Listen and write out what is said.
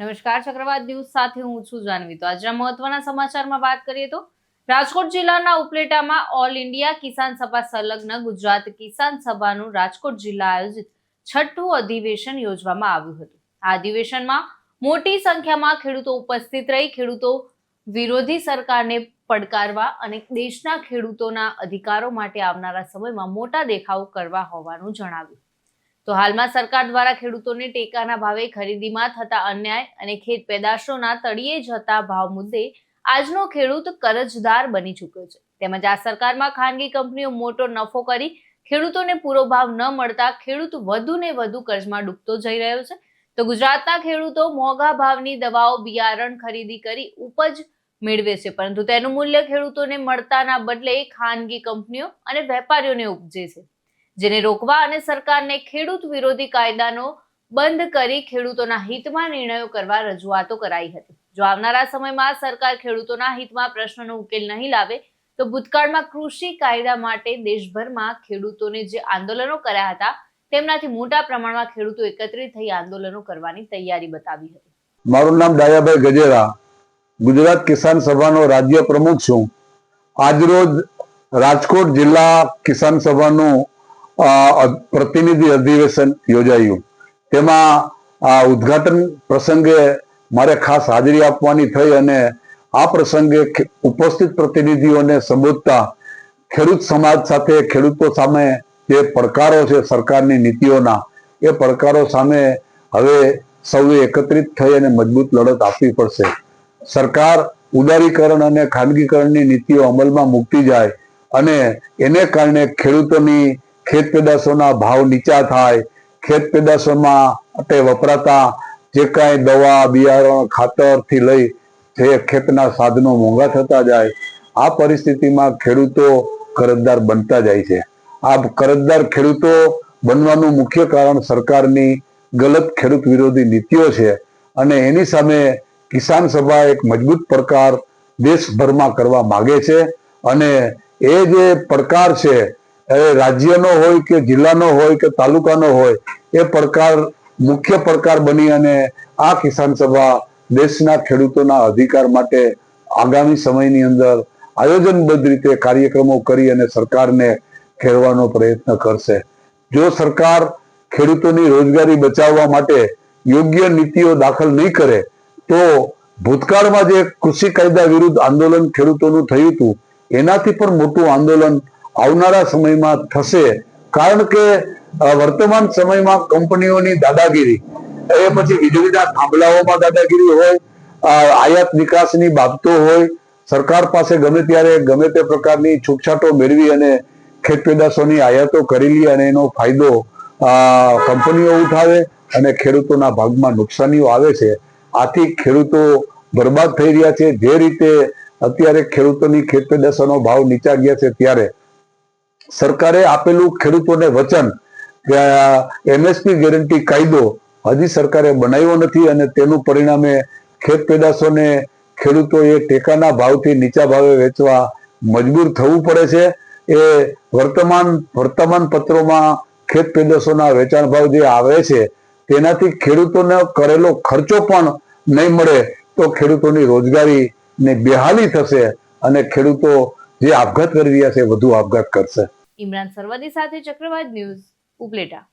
નમસ્કાર, ચક્રવાત ન્યૂઝ સાથે હું છું જાનવી. તો આજના મહત્વના સમાચારમાં વાત કરીએ તો રાજકોટ જિલ્લાના ઉપલેટામાં ઓલ ઇન્ડિયા કિસાન સભા સંલગ્ન ગુજરાત કિસાન સભાનું રાજકોટ જિલ્લા આયોજિત છઠ્ઠું અધિવેશન યોજવામાં આવ્યું હતું. આ અધિવેશનમાં મોટી સંખ્યામાં ખેડૂતો ઉપસ્થિત રહી, ખેડૂતો વિરોધી સરકારને પડકારવા અને દેશના ખેડૂતોના અધિકારો માટે આવનારા સમયમાં મોટા દેખાવ કરવા હોવાનું જણાવ્યું. તો હાલમાં સરકાર દ્વારા ખેડૂતોને ટેકાના ભાવે ખરીદીમાં થતા અન્યાય અને ખેત પેદાશોના તળિયે જતા ભાવ મુદ્દે આજનો ખેડૂત કરજદાર બની ચૂક્યો છે. તેમજ આ સરકારમાં ખાનગી કંપનીઓ મોટો નફો કરી ખેડૂતોને પૂરો ભાવ ન મળતા ખેડૂત વધુ ને વધુ કર્જમાં ડૂબતો જઈ રહ્યો છે. તો ગુજરાતના ખેડૂતો મોંઘા ભાવની દવાઓ, બિયારણ ખરીદી કરી ઉપજ મેળવે છે. પરંતુ તેનું મૂલ્ય ખેડૂતોને મળતાના બદલે ખાનગી કંપનીઓ અને વેપારીઓને ઉપજે છે. જેને રોકવા અને સરકારને ખેડૂત વિરોધી કાયદાનો બંધ કરી ખેડૂતોના હિતમાં નિર્ણયો કરવા રજૂઆતો કરાઈ હતી. જો આવનારા સમયમાં સરકાર ખેડૂતોના હિતમાં પ્રશ્નનો ઉકેલ નહીં લાવે, તો ભૂતકાળમાં કૃષિ કાયદા માટે દેશભરમાં ખેડૂતોને જે આંદોલનો કર્યા હતા, તેમનાથી મોટા પ્રમાણમાં ખેડૂતો એકત્રિત થઈ આંદોલનો કરવાની તૈયારી બતાવી હતી. મારું નામ ડાયાભાઈ ગજેરા. ગુજરાત કિસાન સભાનો રાજ્ય પ્રમુખ છું. આજરોજ રાજકોટ જિલ્લા કિસાન સભાનું પ્રતિનિધિ અધિવેશન યોજાયું. તેમાં આ ઉદઘાટન પ્રસંગે મારે ખાસ હાજરી આપવાની થઈ અને આ પ્રસંગે ઉપસ્થિત પ્રતિનિધિઓને સંબોધતા ખેડૂત સમાજ સાથે, ખેડૂતો સામે જે પડકારો છે સરકારની નીતિઓના, એ પડકારો સામે હવે સૌએ એકત્રિત થઈ અને મજબૂત લડત આપવી પડશે. સરકાર ઉદારીકરણ અને ખાનગીકરણની નીતિઓ અમલમાં મૂકતી જાય અને એને કારણે ખેડૂતોની ખેત પેદાશોના ભાવ નીચા થાય, ખેત પેદાશોમાં માટે વપરાતા જે કાંઈ દવા, બિયારણ, ખાતરથી લઈ જે ખેતના સાધનો મોંઘા થતા જાય, આ પરિસ્થિતિમાં ખેડૂતો કરજદાર બનતા જાય છે. આ કરજદાર ખેડૂતો બનવાનું મુખ્ય કારણ સરકારની ગલત ખેડૂત વિરોધી નીતિઓ છે અને એની સામે કિસાન સભા એક મજબૂત પડકાર દેશભરમાં કરવા માગે છે અને એ જે પડકાર છે રાજ્યનો હોય કે જિલ્લાનો હોય કે તાલુકાનો હોય, એ પડકાર, મુખ્ય પડકાર બની અને આ કિસાન સભા દેશના ખેડૂતોના અધિકાર માટે આગામી સમયની અંદર આયોજનબદ્ધ રીતે કાર્યક્રમો કરી અને સરકારને ખેડવાનો પ્રયત્ન કરશે. જો સરકાર ખેડૂતોની રોજગારી બચાવવા માટે યોગ્ય નીતિઓ દાખલ નહીં કરે, તો ભૂતકાળમાં જે કૃષિ કાયદા વિરુદ્ધ આંદોલન ખેડૂતોનું થયું હતું, એનાથી પણ મોટું આંદોલન આવનારા સમયમાં થશે. કારણ કે વર્તમાન સમયમાં કંપનીઓની દાદાગીરી, એ પછી વીજળીના થાંભલાઓમાં દાદાગીરી હોય આયાત નિકાસની બાબતો હોય, સરકાર પાસે ગમે ત્યારે ગમે તે પ્રકારની છૂટછાટો મેળવી અને ખેત પેદાશોની આયાતો કરેલી અને એનો ફાયદો કંપનીઓ ઉઠાવે અને ખેડૂતોના ભાગમાં નુકસાનીઓ આવે છે. આથી ખેડૂતો બરબાદ થઈ રહ્યા છે. જે રીતે અત્યારે ખેડૂતોની ખેત પેદાશોનો ભાવ નીચા ગયા છે ત્યારે સરકારે આપેલું ખેડૂતોને વચન કે એમએસપી ગેરંટી કાયદો હજી સરકારે બનાવ્યો નથી અને તેનું પરિણામે ખેત પેદાશોને ખેડૂતોએ ટેકાના ભાવથી નીચા ભાવે વેચવા મજબૂર થવું પડે છે. એ વર્તમાન વર્તમાન પત્રોમાં ખેત પેદાશોના વેચાણ ભાવ જે આવે છે, તેનાથી ખેડૂતોને કરેલો ખર્ચો પણ નહીં મળે તો ખેડૂતોની રોજગારી ને બેહાલી થશે અને ખેડૂતો જે આપઘાત કરી રહ્યા છે, વધુ આપઘાત કરશે. ઇમરાન સરવદી સાથે ચક્રવાત ન્યૂઝ ઉપલેટા.